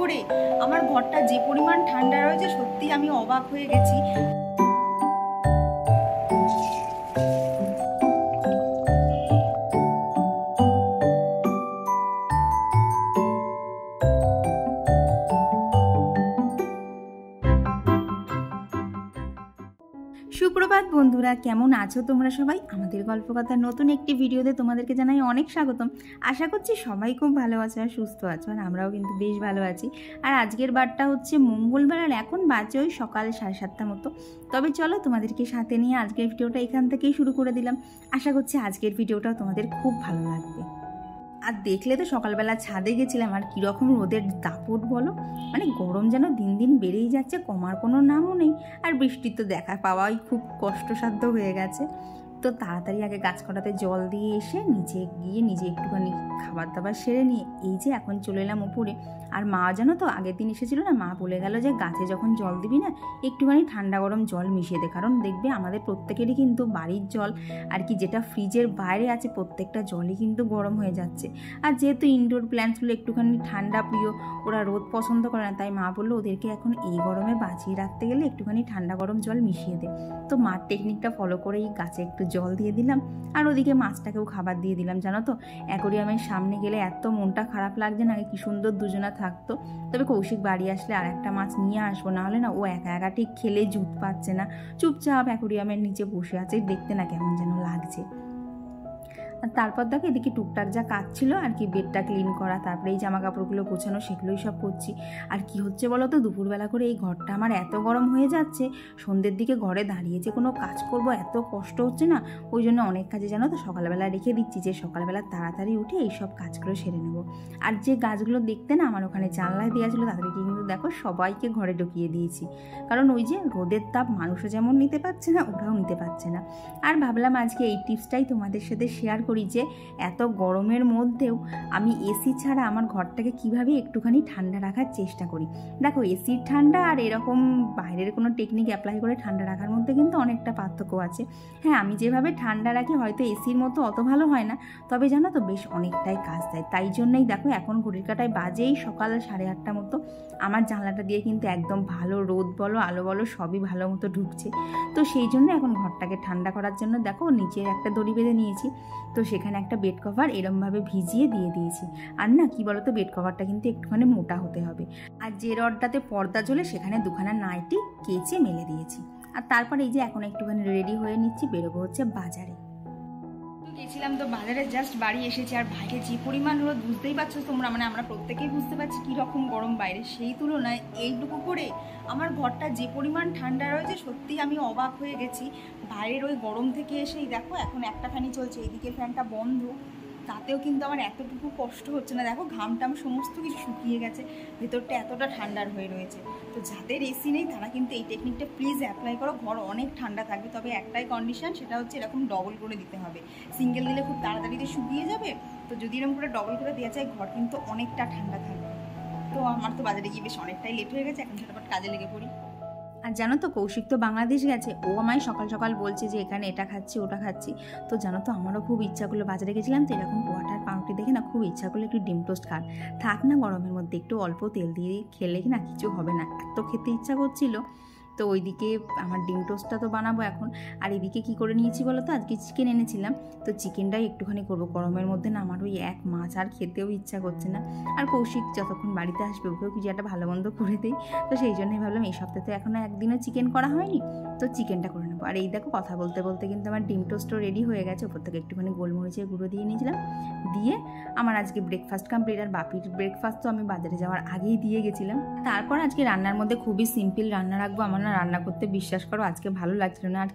করে আমার ঘরটা যে পরিমাণ ঠান্ডা রয়েছে সত্যি আমি অবাক হয়ে গেছি। সুপ্রভাত বন্ধুরা, কেমন আছো তোমরা সবাই? আমাদের গল্প গল্পকথার নতুন একটি ভিডিওতে তোমাদেরকে জানাই অনেক স্বাগতম। আশা করছি সবাই খুব ভালো আছো আর সুস্থ আছো, আর আমরাও কিন্তু বেশ ভালো আছি। আর আজকের বারটা হচ্ছে মঙ্গলবার, আর এখন বাজে ওই সকাল সাড়ে সাতটা মতো। তবে চলো তোমাদেরকে সাথে নিয়ে আজকের ভিডিওটা এখান থেকেই শুরু করে দিলাম। আশা করছি আজকের ভিডিওটাও তোমাদের খুব ভালো লাগবে। আর দেখলে তো সকালবেলা ছাদে গেছিলাম, আর কীরকম রোদের দাপট বলো? মানে গরম যেন দিন দিন বেড়েই যাচ্ছে, কমার কোনো নামও নেই। আর বৃষ্টির তো দেখা পাওয়াই খুব কষ্টসাধ্য হয়ে গেছে। তো তাড়াতাড়ি আগে গাছ কটাতে জল দিয়ে এসে নিচে গিয়ে নিজে একটুখানি খাবার দাবার সেরে নিয়ে এই যে এখন চলে এলাম উপরে। আর মা জানো তো, আগের দিন এসেছিল না, মা বলে গেল যে গাছে যখন জল দিবি না, একটুখানি ঠান্ডা গরম জল মিশিয়ে দে। কারণ দেখবে আমাদের প্রত্যেকেরই কিন্তু বাড়ির জল আর কি যেটা ফ্রিজের বাইরে আছে, প্রত্যেকটা জলই কিন্তু গরম হয়ে যাচ্ছে। আর যেহেতু ইনডোর প্ল্যান্টসগুলো একটুখানি ঠান্ডা প্রিয়, ওরা রোদ পছন্দ করে না, তাই মা বলল ওদেরকে এখন এই গরমে বাঁচিয়ে রাখতে গেলে একটুখানি ঠান্ডা গরম জল মিশিয়ে দে। তো মার টেকনিকটা ফলো করেই গাছে একটু জল দিয়ে দিলাম আর ওদিকে মাছটাকেও খাবার দিয়ে দিলাম, জানো তো? অ্যাকোরিয়ামের সামনে গেলে এত মনটা খারাপ লাগছে না, কি সুন্দর দুজনা থাকতো। তবে কৌশিক বাড়ি আসলে আর একটা মাছ নিয়ে আসব না হলে না ও একা একা ঠিক খেলে জুত পাচ্ছে না। চুপচাপ অ্যাকোরিয়ামের নিচে বসে আছে, দেখতে না কেমন যেন লাগছে। তারপর দেখো এদিকে টুকটাক যা কাজ ছিল আর কি বেডটা ক্লিন করা, তারপরে এই জামা কাপড়গুলো গোছানো, সেগুলোই সব করছি। আর কি হচ্ছে বলো তো দুপুরবেলা করে এই ঘরটা আমার এত গরম হয়ে যাচ্ছে, সন্ধ্যের দিকে ঘরে দাঁড়িয়ে যে কোনো কাজ করব, এত কষ্ট হচ্ছে না, ওই জন্য অনেক কাজে জানো তো, সকালবেলা রেখে দিচ্ছি যে সকালবেলা তাড়াতাড়ি উঠে এই সব কাজগুলো সেরে নেব। আর যে গাছগুলো দেখতে না, আমার ওখানে জানলায় দেওয়া ছিল, তাদেরকে কিন্তু দেখো সবাইকে ঘরে ঢুকিয়ে দিয়েছি। কারণ ওই যে রোদের তাপ মানুষও যেমন নিতে পারছে না, ওরাও নিতে পারছে না। আর ভাবলাম আজকে এই টিপসটাই তোমাদের সাথে শেয়ার করি যে, এত গরমের মধ্যেও আমি এসি ছাড়া আমার ঘরটাকে কীভাবে একটুখানি ঠান্ডা রাখার চেষ্টা করি। দেখো এসির ঠান্ডা আর এরকম বাইরের কোনো টেকনিক অ্যাপ্লাই করে ঠান্ডা রাখার মধ্যে কিন্তু অনেকটা পার্থক্য আছে। হ্যাঁ আমি যেভাবে ঠান্ডা রাখি হয়তো এসির মতো অত ভালো হয় না, তবে জানো তো বেশ অনেকটাই কাজ দেয়। তাই জন্যই দেখো এখন ঘড়ির কাটায় বাজেই সকাল সাড়ে আটটা মতো। আমার জানলাটা দিয়ে কিন্তু একদম ভালো রোদ বলো, আলো বলো, সবই ভালো মতো ঢুকছে। তো সেই জন্য এখন ঘরটাকে ঠান্ডা করার জন্য দেখো নিচে একটা দড়ি বেঁধে নিয়েছি। তো সেখানে একটা বেড কভার এরমভাবে ভিজিয়ে দিয়ে দিয়েছি। আর না, কি বলতো বেড কভারটা কিন্তু একটুখানি মোটা হতে হবে। আর যে রডটাতে পর্দা জ্বলে সেখানে দুখানা নাইটি কেচে মেলে দিয়েছি। আর তারপর এই যে এখন একটুখানি রেডি হয়ে নিচ্ছি, বেরোবো হচ্ছে বাজারে। গেছিলাম তো বাজারে জাস্ট বাড়ি এসেছি আর বাইরে যে পরিমাণ হলো বুঝতেই পারছ তোমরা মানে আমরা প্রত্যেকেই বুঝতে পারছি কীরকম গরম বাইরে। সেই তুলনায় এইটুকু করে আমার ঘরটা যে পরিমাণ ঠান্ডা রয়েছে সত্যি আমি অবাক হয়ে গেছি। বাইরের ওই গরম থেকে এসেই দেখো, এখন একটা ফ্যানই চলছে এইদিকে ফ্যানটা বন্ধ। তাতেও কিন্তু আমার এতটুকু কষ্ট হচ্ছে না। দেখো, ঘামটাম সমস্ত কিছু শুকিয়ে গেছে, ভেতরটা এতটা ঠান্ডার হয়ে রয়েছে। তো যাদের এসি নেই, তারা কিন্তু এই টেকনিকটা প্লিজ অ্যাপ্লাই করো। ঘর অনেক ঠান্ডা থাকবে, তবে একটাই কন্ডিশন সেটা হচ্ছে এরকম ডবল করে দিতে হবে। সিঙ্গেল দিলে খুব তাড়াতাড়িতে শুকিয়ে যাবে, তো যদি এরকম করে ডবল করে দেওয়া যায়, ঘর কিন্তু অনেকটা ঠান্ডা থাকবে। তো আমার তো বাজারে গিয়ে বেশ অনেকটাই লেট হয়ে গেছে, এখন ঝটপট কাজে লেগে পড়ি। আর জানো তো, কৌশিক তো বাংলাদেশ গেছে। ও আমায় সকাল সকাল বলছে যে, এখানে এটা খাচ্ছি, ওটা খাচ্ছি। তো জানো তো, আমারও খুব ইচ্ছা করল। বাজারে গেছিলাম তো এরকম ওয়াটার পাউরুটি দেখে না খুব ইচ্ছা করল একটু ডিম টোস্ট খান থাক না গরমের মধ্যে, একটু অল্প তেল দিয়ে খেলে কি না, কিছু হবে না। এত খেতে ইচ্ছা করছিল। তো ওইদিকে আমার ডিম টোস্টটা তো বানাবো এখন। আর এদিকে কি করে নিয়েছি বলো তো? আজকে চিকেন এনেছিলাম। তো চিকেনটাই একটুখানি করব। গরমের মধ্যে না আমার ওই এক মাছ আর খেতেও ইচ্ছা করছে না। আর কৌশিক যতক্ষণ বাড়িতে আসবে, ওকেও কিছু একটা ভালো মন্দ করে দিই। তো সেই জন্যই ভাবলাম, এই সপ্তাহে তো এখনও একদিনও চিকেন করা হয়নি। তো চিকেনটা করে নেব আর এই দেখো কথা বলতে বলতে কিন্তু আমার ডিম টোস্টও রেডি হয়ে গেছে। ওপর থেকে একটুখানি গোলমরিচের গুঁড়ো দিয়ে নিয়েছিলাম। দিয়ে আমার আজকে ব্রেকফাস্ট কমপ্লিট আর বাপির ব্রেকফাস্ট তো আমি বাজারে যাওয়ার আগেই দিয়ে গেছিলাম। তারপর আজকে রান্নার মধ্যে খুবই সিম্পল রান্না রাখব। আমার না রান্না করতে বিশ্বাস করো, আজকে ভালো লাগছিল না। আর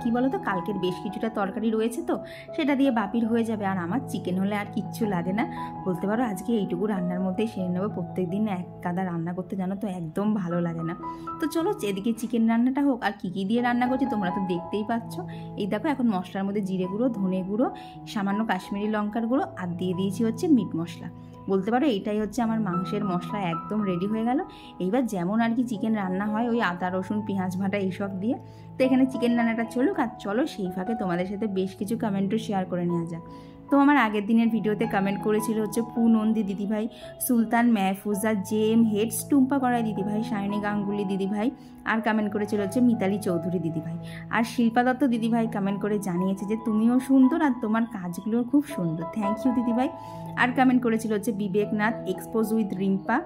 কি বলো তো কালকের বেশ কিছুটা তরকারি রয়েছে তো, সেটা দিয়ে বাপির হয়ে যাবে। আর আমার চিকেন হলে আর কিচ্ছু লাগে না। বলতে পারো, আজকে এইটুকু রান্নার মধ্যেই সেরে নেব। প্রত্যেক দিন এক কাদা রান্না করতে জানো তো, একদম ভালো লাগে না। তো চলো এদিকে চিকেন রান্নাটা হোক, আর কী কী দিয়ে রান্না করছি তোমরা তো দেখতেই পাচ্ছ। এই দেখো, এখন মশলার মধ্যে জিরে গুঁড়ো, ধনে গুঁড়ো, সামান্য কাশ্মীরি লঙ্কার গুঁড়ো, আর দিয়ে দিয়েছি হচ্ছে মিট মশলা। বলতে পারো এইটাই হচ্ছে আমার মাংসের মশলা একদম রেডি হয়ে গেল। এইবার যেমন আর কি চিকেন রান্না হয়, ওই আদা, রসুন, পেঁয়াজ ভাটা এইসব দিয়ে। তো এখানে চিকেন রান্নাটা চলুক, আর চলো সেই ফাঁকে তোমাদের সাথে বেশ কিছু কমেন্টও শেয়ার করে নেওয়া যাক। তো আমার আগের দিনের ভিডিওতে কমেন্ট করেছিল হচ্ছে পুনন্দি দিদিভাই, Sultan Mehfuza J M heads, Tumpa করায় দিদিভাই সায়নী গাঙ্গুলি দিদিভাই, আর কমেন্ট করেছিল হচ্ছে মিতালি চৌধুরী দিদিভাই। আর শিল্পা দত্ত দিদিভাই কমেন্ট করে জানিয়েছে যে, তুমিও সুন্দর আর তোমার কাজগুলোও খুব সুন্দর। থ্যাংক ইউ দিদিভাই। আর কমেন্ট করেছিল হচ্ছে বিবেকনাথ এক্সপোজ উইথ রিম্পা।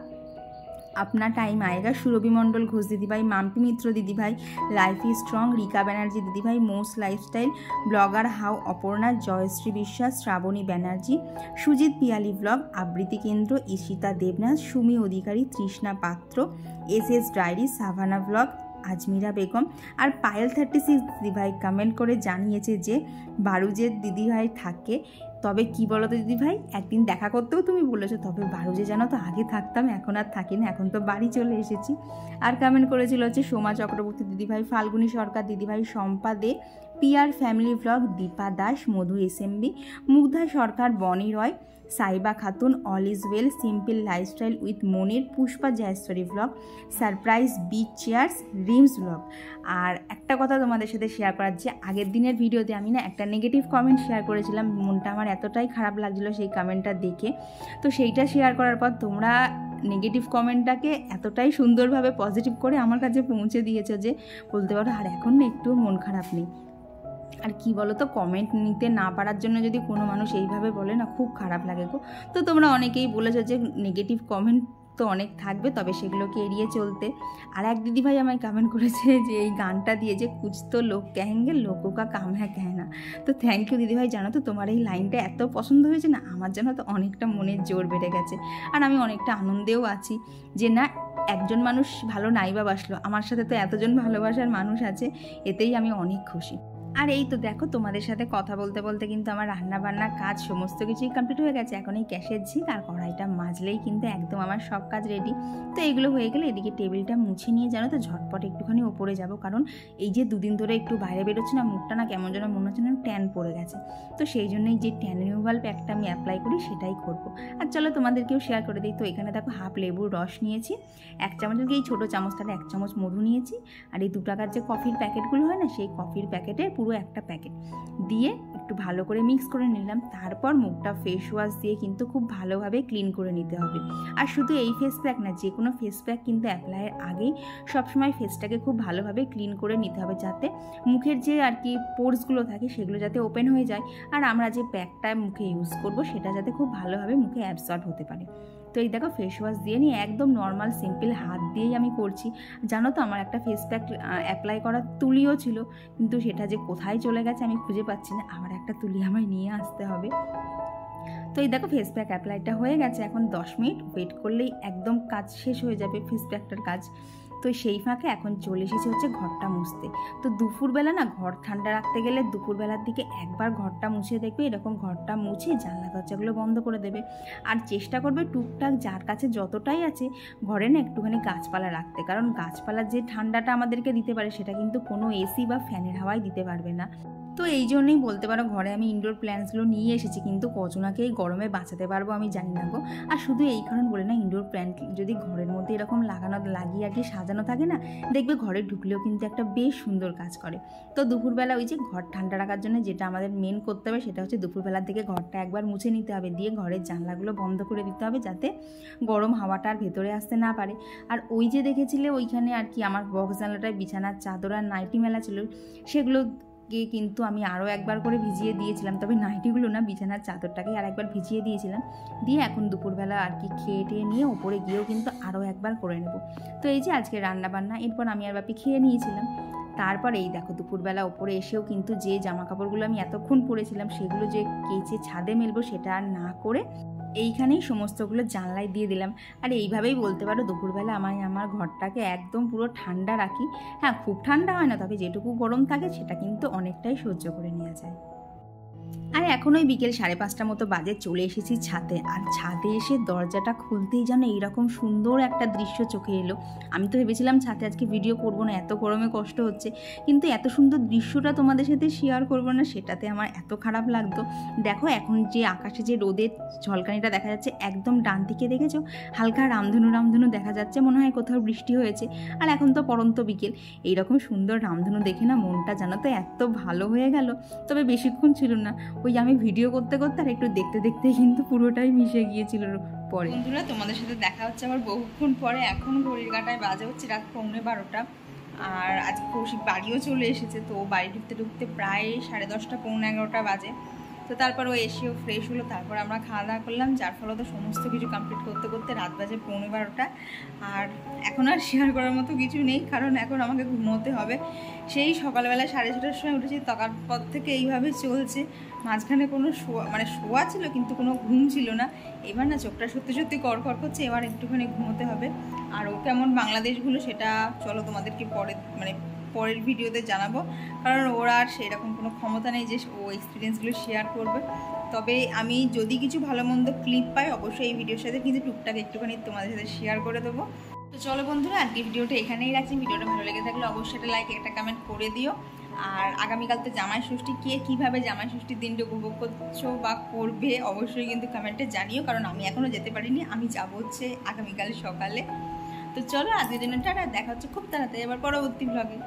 আপনার টাইম আয়েগা। সুরভি মণ্ডল, ঘোষ দিদিভাই, মাম্পি মিত্র দিদিভাই life is strong Rika Banerjee দিদিভাই most lifestyle blogger how Aparna, Joyshree Biswas, Shrabani Banerjee, Sujit Piyali blog Abritti Kendra, Ishita Debnath, Sumi Adhikari, Trishna Patra, S S diary, Savannah blog Ajmira Begum R Payel thirty six দিদিভাই comment করে জানিয়েছে যে বারুজের দিদিভাই থাকে তবে কি বলো তো দিদিভাই একদিন দেখা করতেও তুমি বলেছ, তবে বারুজে জানো তো আগে থাকতাম, এখন আর থাকি না, এখন তো বাড়ি চলে এসেছি। আর কমেন্ট করেছিল হচ্ছে সোমা চক্রবর্তী দিদিভাই ফাল্গুনী সরকার দিদিভাই Shampa De peer family blog, Dipa Das, Madhu SMB, Mugdha Sarkar, Boni Roy, Saiba Khatun all is well, simple lifestyle with Monir, Pushpa Joyeshwari blog, surprise beach chairs, Rims blog. আর একটা কথা তোমাদের সাথে শেয়ার করার যে আগের দিনের ভিডিওতে আমি না একটা নেগেটিভ কমেন্ট শেয়ার করেছিলাম, মনটা আমার এতটাই খারাপ লাগছিল সেই কমেন্টটা দেখে। তো সেইটা শেয়ার করার পর তোমরা নেগেটিভ কমেন্টটাকে এতটাই সুন্দরভাবে পজিটিভ করে আমার কাছে পৌঁছে দিয়েছ যে বলতে পারো, আর, এখন না একটুও মন খারাপ নেই। আর কি বলো তো কমেন্ট নিতে না পারার জন্য যদি কোনো মানুষ এইভাবে বলে না, খুব খারাপ লাগে গো। তো তোমরা অনেকেই বলেছ যে নেগেটিভ কমেন্ট তো অনেক থাকবে, তবে সেগুলোকে এড়িয়ে চলতে। আর এক দিদিভাই আমায় কমেন্ট করেছে যে এই গানটা দিয়ে যে কুচ তো লোক কেহেঙ্গে লোকও কা কাম হ্যাঁ ক্যাহ না তো থ্যাংক ইউ দিদিভাই, জানো তো তোমার এই লাইনটা এত পছন্দ হয়েছে না, আমার জন্য তো অনেকটা মনের জোর বেড়ে গেছে। আর আমি অনেকটা আনন্দেও আছি যে না, একজন মানুষ ভালো নাইবা বাসলো, আমার সাথে তো এতজন ভালোবাসার মানুষ আছে, এতেই আমি অনেক খুশি। আর এই তো দেখো, তোমাদের সাথে কথা বলতে বলতে কিন্তু আমার রান্না বান্নার কাজ সমস্ত কিছুই কমপ্লিট হয়ে গেছে। এখন এই গ্যাসের ঝিক আর কড়াইটা মাজলেই কিন্তু একদম আমার সব কাজ রেডি তো এগুলো হয়ে গেলে এদিকে টেবিলটা মুছে নিয়ে জানো তো, ঝটপট একটুখানি ওপরে যাব। কারণ এই যে দুদিন ধরে একটু বাইরে বেরোচ্ছে না মুখটা না কেমন যেন মনে হচ্ছে না ট্যান পড়ে গেছে। তো সেই জন্যই যে ট্যান রিমুভাল প্যাকটা আমি অ্যাপ্লাই করি, সেটাই করব। আর চলো তোমাদেরকেও শেয়ার করে দিই। তো এখানে দেখো হাফ লেবুর রস নিয়েছি, এক চামচ এই ছোটো চামচটাতে এক চামচ মধু নিয়েছি। আর এই দু টাকার যে কফির প্যাকেটগুলো হয় না, সেই কফির প্যাকেটে পুরো একটা প্যাকেট দিয়ে একটু ভালো করে মিক্স করে নিলাম। তারপর মুখটা ফেস ওয়াশ দিয়ে কিন্তু খুব ভালোভাবে ক্লিন করে নিতে হবে। আর শুধু এই ফেস প্যাক না, যে কোনো ফেস প্যাক কিন্তু অ্যাপ্লাইয়ের আগেই সবসময় ফেসটাকে খুব ভালোভাবে ক্লিন করে নিতে হবে যাতে মুখের যে আর কি পোর্সগুলো থাকে সেগুলো যাতে ওপেন হয়ে যায়। আর আমরা যে প্যাকটা মুখে ইউজ করব, সেটা যাতে খুব ভালোভাবে মুখে অ্যাবসর্ব হতে পারে। তো এই দেখো ফেস ওয়াশ দিয়ে নিয়ে একদম নর্মাল সিম্পল হাত দিয়েই আমি করছি। জানো তো আমার একটা ফেস প্যাক অ্যাপ্লাই করার তুলিও ছিল, কিন্তু সেটা যে কোথায় চলে গেছে আমি খুঁজে পাচ্ছি না। আবার একটা তুলি আমায় নিয়ে আসতে হবে। তো এই দেখো ফেস প্যাক অ্যাপ্লাইটা হয়ে গেছে। এখন দশ মিনিট ওয়েট করলেই একদম কাজ শেষ হয়ে যাবে ফেস প্যাকটার কাজ। তো সেই ফাঁকে এখন চলে এসেছে হচ্ছে ঘরটা মুছতে। তো দুপুরবেলা না ঘর ঠান্ডা রাখতে গেলে দুপুরবেলার দিকে একবার ঘরটা মুছে দেখবে, এরকম ঘরটা মুছে জানলা দরজাগুলো বন্ধ করে দেবে। আর চেষ্টা করবে টুকটাক যার কাছে যতটাই আছে ঘরে না একটুখানি গাছপালা রাখতে। কারণ গাছপালার যে ঠান্ডাটা আমাদেরকে দিতে পারে সেটা কিন্তু কোনো এসি বা ফ্যানের হাওয়ায় দিতে পারবে না। তো এই জন্যই বলতে পারো ঘরে আমি ইনডোর প্ল্যান্টসগুলো নিয়ে এসেছি, কিন্তু কজনাকে এই গরমে বাঁচাতে পারব আমি জানি না গো। আর শুধু এই কারণ বলে না ইনডোর প্ল্যান্ট যদি ঘরের মধ্যে এরকম লাগানো লাগিয়ে আর কি সাজানো থাকে না, দেখবে ঘরে ঢুকলেও কিন্তু একটা বেশ সুন্দর কাজ করে। তো দুপুরবেলা ওই যে ঘর ঠান্ডা রাখার জন্য যেটা আমাদের মেন করতে হবে সেটা হচ্ছে দুপুরবেলার দিকে ঘরটা একবার মুছে নিতে হবে, দিয়ে ঘরের জানলাগুলো বন্ধ করে দিতে হবে যাতে গরম হাওয়াটা আর ভেতরে আসতে না পারে। আর ওই যে দেখেছিলে ওইখানে আর কি আমার বক্স জানলাটায় বিছানার চাদর আর নাইটি মেলা ছিল, সেগুলো কে কিন্তু আমি আরও একবার করে ভিজিয়ে দিয়েছিলাম। তবে নাইটিগুলো না, বিছানার চাদরটাকে আর একবার ভিজিয়ে দিয়েছিলাম। দিয়ে এখন দুপুরবেলা আর কি খেয়ে টেয়ে নিয়ে ওপরে গিয়েও কিন্তু আরও একবার করে নেব। তো এই যে আজকে রান্না বান্না এরপর আমি আর বাপি খেয়ে নিয়েছিলাম। তারপর এই দেখো দুপুরবেলা ওপরে এসেও কিন্তু যে জামা কাপড়গুলো আমি এতক্ষণ পরেছিলাম, সেগুলো যে কেচে ছাদে মেলবো সেটা আর না করে এইখানেই সমস্তগুলো জানলায় দিয়ে দিলাম। আর এইভাবেই বলতে পারো দুপুরবেলা আমি আমার ঘরটাকে একদম পুরো ঠান্ডা রাখি। হ্যাঁ খুব ঠান্ডা হয় না, তবে যেটুকু গরম থাকে সেটা কিন্তু অনেকটাই সহ্য করে নেওয়া যায়। আর এখন ওই বিকেল সাড়ে পাঁচটা মতো বাজে চলে এসেছি ছাদে। আর ছাদে এসে দরজাটা খুলতেই যেন এইরকম সুন্দর একটা দৃশ্য চোখে এলো। আমি তো ভেবেছিলাম ছাদে আজকে ভিডিও করব না, এত গরমে কষ্ট হচ্ছে। কিন্তু এত সুন্দর দৃশ্যটা তোমাদের সাথে শেয়ার করব না, সেটাতে আমার এত খারাপ লাগতো। দেখো, এখন যে আকাশে যে রোদের ঝলকানিটা দেখা যাচ্ছে, একদম ডান দিকে দেখেছ? হালকা রামধনু রামধনু দেখা যাচ্ছে, মনে হয় কোথাও বৃষ্টি হয়েছে। আর এখন তো পরন্ত বিকেল। এইরকম সুন্দর রামধনু দেখে না মনটা জানো তো এত ভালো হয়ে গেল। তবে বেশিক্ষণ ছিল না। ওই আমি ভিডিও করতে করতে আর একটু দেখতে দেখতে কিন্তু পুরোটাই মিশে গিয়েছিল পরে। বন্ধুরা, তোমাদের সাথে দেখা হচ্ছে আবার বহুক্ষণ পরে। এখন ঘড়ির কাটায় বাজে হচ্ছে রাত পৌনে বারোটা। আর আজকে কৌশিক বাড়িও চলে এসেছে, তো বাড়ি ঢুকতে ঢুকতে প্রায় সাড়ে দশটা, পৌনে এগারোটা বাজে। তো তারপর ও এসেও ফ্রেশ হলো, তারপর আমরা খাওয়া দাওয়া করলাম, যার ফলে তো সমস্ত কিছু কমপ্লিট করতে করতে রাত বাজে পৌনে বারোটা। আর এখন আর শেয়ার করার মতো কিছু নেই, কারণ এখন আমাকে ঘুমোতে হবে। সেই সকালবেলা সাড়ে ছটার সময় উঠেছি তকার পর থেকে এইভাবে চলছে। মাঝখানে কোনো শোয়া মানে শোয়া ছিল, কিন্তু কোনো ঘুম ছিল না। এবার না চোখটা সত্যি সত্যি কড়কড় করছে, এবার একটুখানি ঘুমোতে হবে। আর ও কেমন বাংলাদেশগুলো সেটা চলো তোমাদেরকে পরে মানে পরের ভিডিওতে জানাব। কারণ ওরা আর সেরকম কোনো ক্ষমতা নেই যে ও এক্সপিরিয়েন্সগুলো শেয়ার করবে। তবে আমি যদি কিছু ভালো মন্দ ক্লিপ পাই, অবশ্যই এই ভিডিওর সাথে কিন্তু টুকটাক একটুখানি তোমাদের সাথে শেয়ার করে দেবো। তো চলো বন্ধুরা আজকে ভিডিওটা এখানেই রাখছি। ভিডিওটা ভালো লেগে থাকলে অবশ্যই একটা লাইক একটা কমেন্ট করে দিও। আর আগামীকাল তো জামাই ষষ্ঠী কে কীভাবে জামাই ষষ্ঠীর দিনটা উপভোগ করছ বা করবে অবশ্যই কিন্তু কমেন্টে জানিও। কারণ আমি এখনও যেতে পারিনি, আমি যাব হচ্ছে আগামীকাল সকালে। তো চলো, আজকের জন্য টাটা, দেখা হচ্ছে খুব তাড়াতাড়ি আবার পরবর্তী ব্লগে